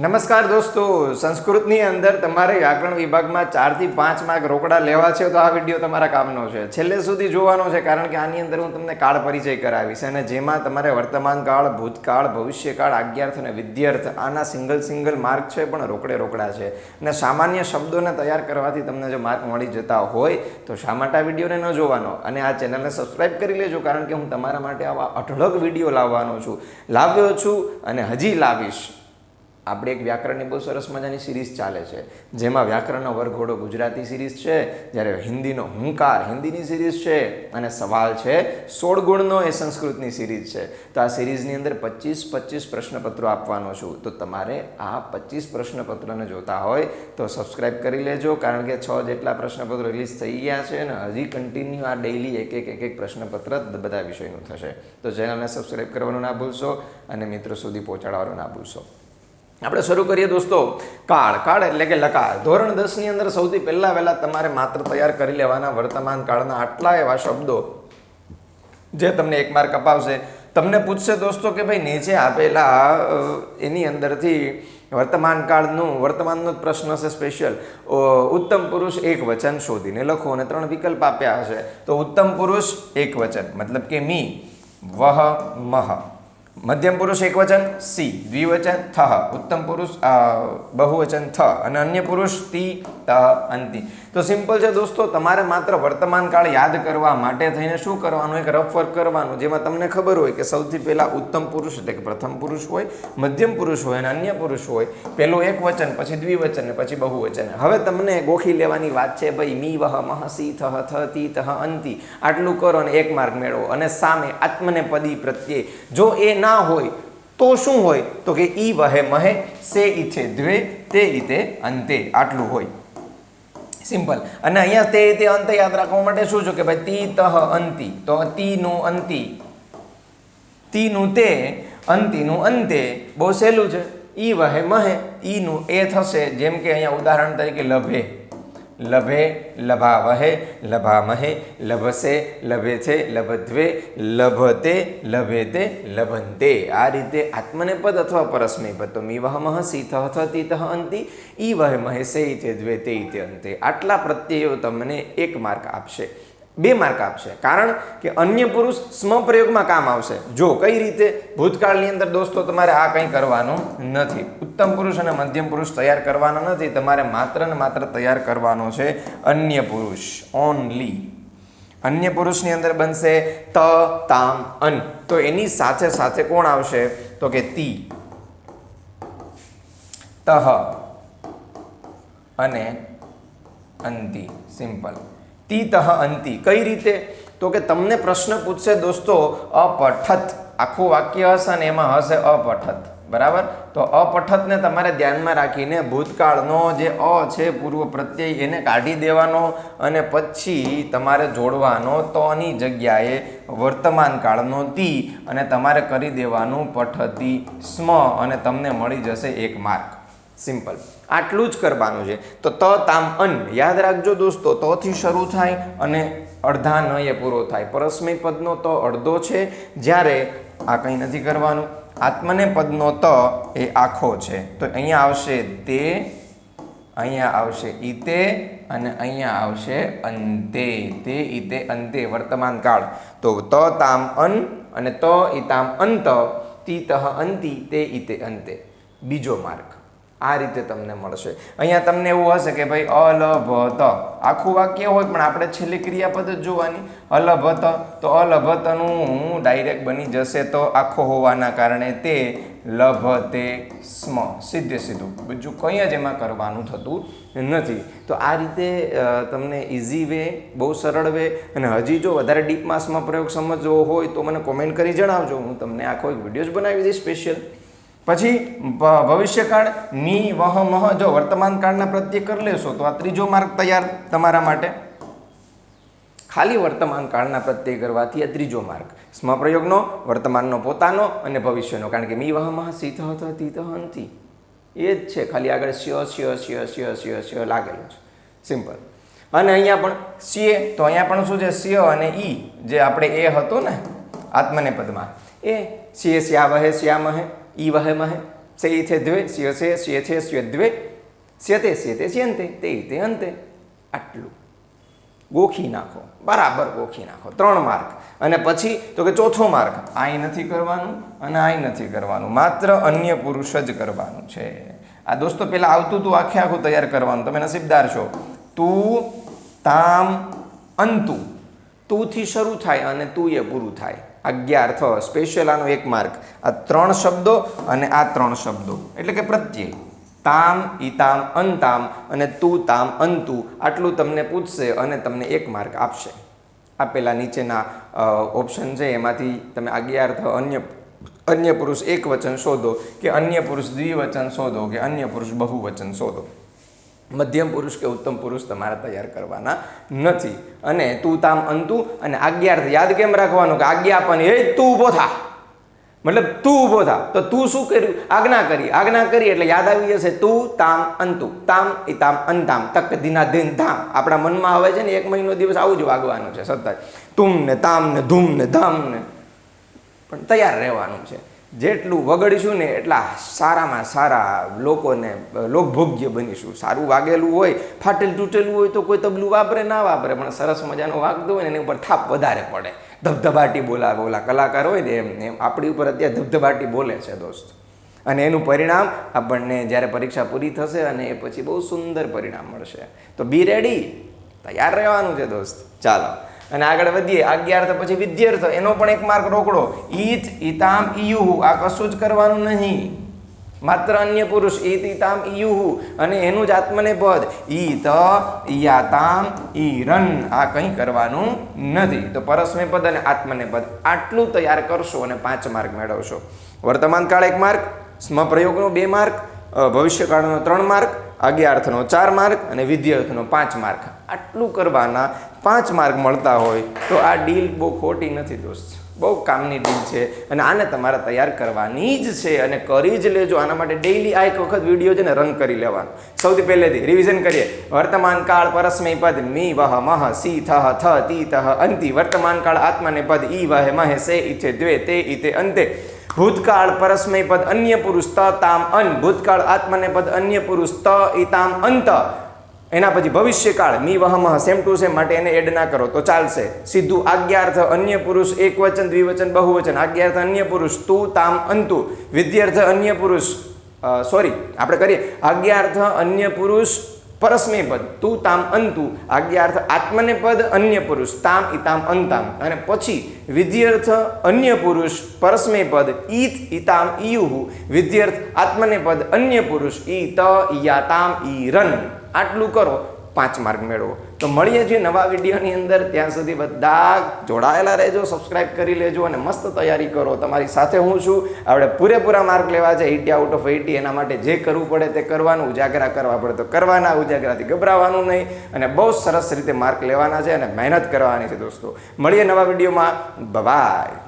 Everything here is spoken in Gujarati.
નમસ્કાર દોસ્તો, સંસ્કૃતની અંદર તમારે વ્યાકરણ વિભાગમાં ચારથી પાંચ માર્ક રોકડા લેવા છે તો આ વીડિયો તમારા કામનો છે. છેલ્લે સુધી જોવાનો છે કારણ કે આની અંદર હું તમને કાળ પરિચય કરાવીશ અને જેમાં તમારે વર્તમાન કાળ, ભૂતકાળ, ભવિષ્યકાળ, આજ્ઞાર્થ અને વિદ્યાર્થ આના સિંગલ સિંગલ માર્ક છે પણ રોકડે રોકડા છે. અને સામાન્ય શબ્દોને તૈયાર કરવાથી તમને જો માર્ક મળી જતા હોય તો શા માટે આ વિડીયોને ન જોવાનો? અને આ ચેનલને સબસ્ક્રાઈબ કરી લેજો કારણ કે હું તમારા માટે આવા અઢળક વીડિયો લાવવાનો છું. લાવ્યો છું અને હજી લાવીશ. આપણે એક વ્યાકરણની બહુ સરસ મજાની સિરીઝ ચાલે છે. જેમાં વ્યાકરણનો વરઘોડો ગુજરાતી સિરીઝ છે, જ્યારે હિન્દીનો હુંકાર હિન્દીની સિરીઝ છે, અને સવાલ છે, સોળ ગુણનો એ સંસ્કૃતની સિરીઝ છે. તો આ સિરીઝની અંદર પચીસ પચીસ પ્રશ્નપત્રો આપવાનો છું. તો તમારે આ પચીસ પ્રશ્નપત્રને જોતા હોય તો સબસ્ક્રાઇબ કરી લેજો, કારણ કે છ જેટલા પ્રશ્નપત્રો રિલીઝ થઈ ગયા છે અને હજી કન્ટિન્યુ આ ડેઇલી એક એક એક એક પ્રશ્નપત્ર બધા વિષયનું થશે. તો ચેનલને સબસ્ક્રાઇબ કરવાનું ના ભૂલશો અને મિત્રો સુધી પહોંચાડવાનું ના ભૂલશો. આપણે શરૂ કરીએ દોસ્તો, કાળ. કાળ એટલે કે લકાર. ધોરણ દસની અંદર સૌથી પહેલાં વહેલા તમારે માત્ર તૈયાર કરી લેવાના વર્તમાન કાળના આટલા એવા શબ્દો જે તમને એક માર્ક અપાવશે. તમને પૂછશે દોસ્તો કે ભાઈ નીચે આપેલા એની અંદરથી વર્તમાન કાળનું, વર્તમાનનો જ પ્રશ્ન છે સ્પેશિયલ ઉત્તમ પુરુષ એક વચન શોધીને લખો અને ત્રણ વિકલ્પ આપ્યા હશે. તો ઉત્તમ પુરુષ એક વચન, મતલબ કે મી, વહ, મહ. મધ્યમ પુરુષ એકવચન, સી, દ્વિવચન થહ ઉત્તમ પુરુષ બહુવચન, થ. અને અન્ય પુરુષ, તી, ત, અંતિ. તો સિમ્પલ છે દોસ્તો, તમારે માત્ર વર્તમાન કાળ યાદ કરવા માટે થઈને શું કરવાનું? એક રફ વર્ક કરવાનું, જેમાં તમને ખબર હોય કે સૌથી પહેલા ઉત્તમ પુરુષ એટલે કે પ્રથમ પુરુષ હોય, મધ્યમ પુરુષ હોય અને અન્ય પુરુષ હોય, પેલું એક વચન પછી દ્વિવચન ને પછી બહુવચન. હવે તમને ગોખી લેવાની વાત છે, ભાઈ, મી, વહ, મહ, સી થહ થ, તી તહ અંતિ. આટલું કરો અને એક માર્ક મેળવો. અને સામે આત્મને પદી પ્રત્યે. જો એ ના હોય, તો શું હોય? તો કે ઈ વહે મહે, સે ઈથે દ્વે, તે ઈતે અંતે. આટલું હોય. સિમ્પલ. અને અહીંયા તે રીતે અંત યાદ રાખવા માટે શું છે કે ભાઈ તી તહ અંતિ. તો તીનું અંતિ. તીનું તે, અંતિનું અંતે. બહુ સહેલું છે. ઈ વહે મહે, ઈનું એ થશે. જેમ કે અહીંયા ઉદાહરણ તરીકે લભે. લભે લભાવહે લભામહે લભા મહે લભસે લભે છે લભદ્વે લભતે લભેતે લભંતે આ રીતે આત્મનેપદ અથવા પરસ્મય પદ. તો મી વહ મહ સી થહ અંતિ, ઈ વહે મહેસે તે દ્વે તે અંતે. આટલા પ્રત્યયો તમને એક માર્ક આપશે. બે માર્ક આપશે. કારણ કે અન્ય પુરુષ સ્મ પ્રયોગમાં કામ આવશે. જો કઈ રીતે ભૂતકાળની અંદર દોસ્તો તમારે આ કંઈ કરવાનું નથી. ઉત્તમ પુરુષ અને મધ્યમ પુરુષ તૈયાર કરવાનો નથી. તમારે માત્ર ને માત્ર તૈયાર કરવાનો છે અન્ય પુરુષ. ઓનલી અન્ય પુરુષની અંદર બનશે ત, તામ, અન. તો એની સાથે સાથે કોણ આવશે? તો કે તી. તહ. અને અંતિ. સિમ્પલ તી અંતિ. કઈ રીતે? તો કે તમને પ્રશ્ન પૂછશે, દોસ્તો અપઠત આખું વાક્ય હશે ને એમાં હશે અપઠત બરાબર? તો અપઠતને તમારે ધ્યાનમાં રાખીને ભૂતકાળનો જે અ છે, પૂર્વ પ્રત્યય, એને કાઢી દેવાનો અને પછી તમારે જોડવાનો તોની જગ્યાએ વર્તમાન કાળનો તી અને તમારે કરી દેવાનું પઠતી સ્મ અને તમને મળી જશે એક માર્ક. સિમ્પલ આટલું જ કરવાનું છે. તો ત તામ અન. યાદ રાખજો દોસ્તો તથી શરૂ થાય અને અડધા ન પૂરો થાય. પરસ્મય પદનો તો અડધો છે. જ્યારે આ કંઈ નથી કરવાનું. આત્મને પદનો ત એ આખો છે. તો અહીંયા આવશે તે, અહીંયા આવશે ઈતે અને અહીંયા આવશે અંતે. તે, ઈતે, અંતે, વર્તમાન કાળ. તો ત તામ અન અને ત ઈતામ અંત. તી તહ અંતિ, તે ઈતે અંતે. બીજો માર્ક આ રીતે તમને મળશે. અહીંયા તમને એવું હશે કે ભાઈ, અલભત. આખું વાક્ય હોય પણ આપણે છેલ્લી ક્રિયાપદ જ જોવાની. અલભત. તો અલભતનું ડાયરેક્ટ બની જશે તો આખો હોવાના કારણે તે લભતે સ્મ. સીધે સીધું. બીજું કંઈ જ એમાં કરવાનું થતું નથી. તો આ રીતે તમને ઇઝી વે બહુ સરળ વે અને હજી જો વધારે ડીપમાં સ્મ પ્રયોગ સમજવો હોય તો મને કોમેન્ટ કરી જણાવજો. હું તમને આખો એક વીડિયો જ બનાવી દઈશ સ્પેશિયલ પછી ભવિષ્યકાળ મી વહ મહ જો વર્તમાન કાળના પ્રત્યે કરી લેશો, તો આ ત્રીજો માર્ગ તૈયાર તમારા માટે. ખાલી વર્તમાન કાળના પ્રત્યય કરવાથી આ ત્રીજો માર્ગ. સ્મ પ્રયોગનો વર્તમાનનો પોતાનો અને ભવિષ્યનો. કારણ કે મી વહ મહ સી થહ થ તી એ જ છે, ખાલી આગળ શ્ય શ્ય શ્ય શ્ય શ્ય શ્ય લાગેલું છે. સિમ્પલ. અને અહીંયા પણ સ્ય, તો અહીંયા પણ શું છે? સ્ય અને ઈ, જે આપણે એ હતું ને આત્મને પદમાં એ સ્ય શ્યા વહે શ્યામહે ઈ વહે મહે સે થે દ્વે સ્ય સે સ્ય છે સ્ય દ્વે સ્યતે સ્યતે સ્યંતે તે તે અંતે આટલું ગોખી નાખો બરાબર ગોખી નાખો ત્રણ માર્ક અને પછી તો કે ચોથો માર્ક આઈ નથી કરવાનું અને આઈ નથી કરવાનું માત્ર અન્ય પુરુષ જ કરવાનું છે આ દોસ્તો પેલા આવતું તું આખે આખું તૈયાર કરવાનું તમે નસીબદાર છો તું તામ અંતુ તુંથી શરૂ થાય અને તું એ પૂરું થાય અગિયાર થ સ્પેશિયલ આનો એક માર્ક આ ત્રણ શબ્દો અને આ ત્રણ શબ્દો. એટલે કે પ્રત્યય. તામ, ઈતામ, અંતામ અને તું, તામ, અંતુ. આટલું તમને પૂછશે અને તમને એક માર્ક આપશે. આપેલા નીચેના ઓપ્શન છે, એમાંથી તમે અગિયાર અન્ય અન્ય પુરુષ એક વચન શોધો કે અન્ય પુરુષ દ્વિવચન શોધો કે અન્ય પુરુષ બહુવચન શોધો. મધ્યમ પુરુષ કે ઉત્તમ પુરુષ તમારે તૈયાર કરવાના નથી. અને તું તામ અંતુ અને આજ્ઞાર્થ યાદ કેમ રાખવાનું? કે આજ્ઞા આપવાની એ તું ઊભો થા. મતલબ તું ઊભો થા. તો તું શું કર્યું? આજ્ઞા કરી. આજ્ઞા કરી એટલે યાદ આવી જશે તું તામ અંતુ. તામ ઈ તામ અંતામ તક ધીના ધીન ધામ. આપણા મનમાં આવે છે ને એક મહિનો દિવસ આવું જ વાગવાનું છે સતત. તુમ ને તામ ને ધૂમ ને ધામ ને પણ તૈયાર રહેવાનું છે. જેટલું વગડીશું ને એટલા સારામાં સારા લોકોને, લોકભોગ્ય બનીશું. સારું વાગેલું હોય, ફાટેલું તૂટેલું હોય તો કોઈ તબલું વાપરે, ના વાપરે, પણ સરસ મજાનું વાગતું હોય ને એની ઉપર થાપ વધારે પડે. ધબધબાટી બોલાવે, ઓલા કલાકાર હોય ને એમ એમ, આપણી ઉપર અત્યારે ધબધબાટી બોલે છે દોસ્ત. અને એનું પરિણામ આપણને જ્યારે પરીક્ષા પૂરી થશે અને એ પછી બહુ સુંદર પરિણામ મળશે. તો બી રેડી તૈયાર રહેવાનું છે દોસ્ત. ચાલો. અને આગળ વધીએ, અગિયાર પછી વિદ્યાર્થ એનો પણ એક માર્ક રોકડો. ઈત ઈતામ ઈયુહુ આ કશું જ કરવાનું નહીં. માત્ર અન્ય પુરુષ, ઈત ઈતામ ઈયુહુ અને એનું જ આત્મને પદ ઈત ઈયાતામ ઈરન, આ કંઈ કરવાનું નથી. તો પરસ્મે પદ અને આત્મને પદ આટલું તૈયાર કરશો અને પાંચ માર્ક મેળવશો. વર્તમાન કાળ એક માર્ક સ્મ પ્રયોગનો બે માર્ક ભવિષ્યકાળનો ત્રણ માર્ક, અગિયાર્થનો ચાર માર્ક અને વિદ્યાર્થનો પાંચ માર્ક. આટલું કરવાના પાંચ માર્ક મળતા હોય તો આ ડીલ બહુ ખોટી નથી દોસ્ત. બહુ કામની ડીલ છે અને આને તમારે તૈયાર કરવાની જ છે અને કરી જ લેજો. આના માટે ડેઈલી આ એક વખત વીડિયો છે ને રન કરી લેવાનો. સૌથી પહેલેથી રિવિઝન કરીએ. વર્તમાન કાળ પરસ્મય પદ મી વહ મહ સી થહ થ તી તહ અંતિ. વર્તમાન કાળ આત્માને પદ ઈ વહે મહે સે ઇથે દ્વે તે ઇતે અંતે. ભૂતકાળ પરસ્મય પદ અન્ય પુરુષ તામ અન. ભૂતકાળ આત્મને પદ અન્ય પુરુષ ત ઇતામ અંત. એના પછી ભવિષ્યકાળ, મી વહમહ, સેમ ટુ સેમ માટે એને એડ ના કરો, તો ચાલશે. સીધું આજ્ઞાર્થ અન્ય પુરુષ, એકવચન, દ્વિવચન, બહુવચન આજ્ઞાર્થ અન્ય પુરુષ, તું, તામ, અંતુ. વિદ્યાર્થ, અન્ય પુરુષ સોરી, આપણે કરીએ. આજ્ઞાર્થ અન્ય પુરુષ, પરસ્મય પદ, તું, તામ, અંતુ. આજ્ઞાર્થ આત્મને પદ, અન્ય પુરુષ, તામ ઇતામ અંતામ. અને પછી વિદ્યાર્થ, અન્ય પુરુષ, પરસ્મય પદ, ઈત ઇતામ ઈયુહુ. વિદ્યાર્થ, આત્મને પદ, અન્ય પુરુષ, ઈ, ત ઈયા તામ, ઈ, રન. આટલું કરો, પાંચ માર્ક મેળવો. તો મળીએ છીએ નવા વિડીયોની અંદર, ત્યાં સુધી બધા જોડાયેલા રહેજો સબસ્ક્રાઇબ કરી લેજો અને મસ્ત તૈયારી કરો. તમારી સાથે હું છું. આપણે પૂરેપૂરા માર્ક લેવા છે. એટી આઉટ ઓફ એટી એના માટે જે કરવું પડે તે કરવાનું, ઉજાગરા કરવા પડે તો કરવાના, ઉજાગરાથી ગભરાવાનું નહીં. અને બહુ સરસ રીતે માર્ક લેવાના છે અને મહેનત કરવાની છે દોસ્તો. મળીએ નવા વિડીયોમાં. બાય